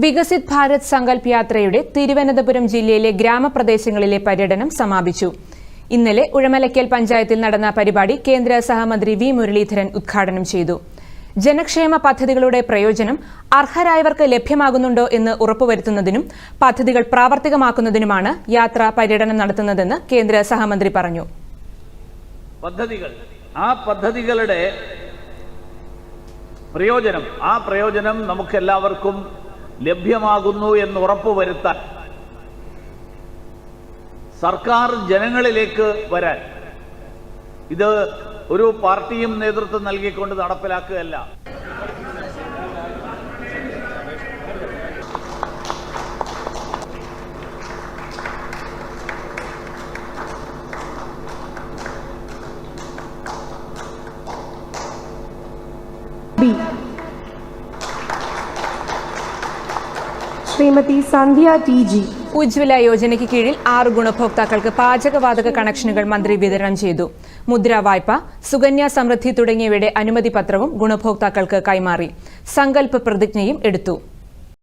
വികസിത് ഭാരത് സങ്കല്പ് യാത്രയുടെ തിരുവനന്തപുരം ജില്ലയിലെ ഗ്രാമപ്രദേശങ്ങളിലെ പര്യടനം സമാപിച്ചു. ഇന്നലെ ഉഴമലക്കൽ പഞ്ചായത്തിൽ നടന്ന പരിപാടി കേന്ദ്ര സഹമന്ത്രി വി മുരളീധരൻ ഉദ്ഘാടനം ചെയ്തു. ജനക്ഷേമ പദ്ധതികളുടെ പ്രയോജനം അർഹരായവർക്ക് ലഭ്യമാകുന്നുണ്ടോ എന്ന് ഉറപ്പുവരുത്തുന്നതിനും പദ്ധതികൾ പ്രാവർത്തികമാക്കുന്നതിനുമാണ് യാത്ര പര്യടനം നടത്തുന്നതെന്ന് കേന്ദ്ര സഹമന്ത്രി പറഞ്ഞു. പദ്ധതികൾ. ആ പദ്ധതികളുടെ പ്രയോജനം ആ പ്രയോജനം നമുക്കെല്ലാവർക്കും ലഭ്യമാകുന്നു എന്ന് ഉറപ്പുവരുത്താൻ. സർക്കാർ ജനങ്ങളിലേക്ക് വരാൻ. ഇത് ഒരു പാർട്ടിയും നേതൃത്വം നൽകിക്കൊണ്ട് നടപ്പിലാക്കുകയല്ല. Shrimati Sandhya T G. ഉജ്ജ്വല യോജനയ്ക്ക് കീഴിൽ ആറ് ഗുണഭോക്താക്കൾക്ക് പാചകവാതക കണക്ഷനുകൾ മന്ത്രി വിതരണം ചെയ്തു. മുദ്ര വായ്പ സുകന്യ സമൃദ്ധി തുടങ്ങിയവയുടെ അനുമതി പത്രവും ഗുണഭോക്താക്കൾക്ക് കൈമാറി. സങ്കല്പ പ്രതിജ്ഞയും എടുത്തു.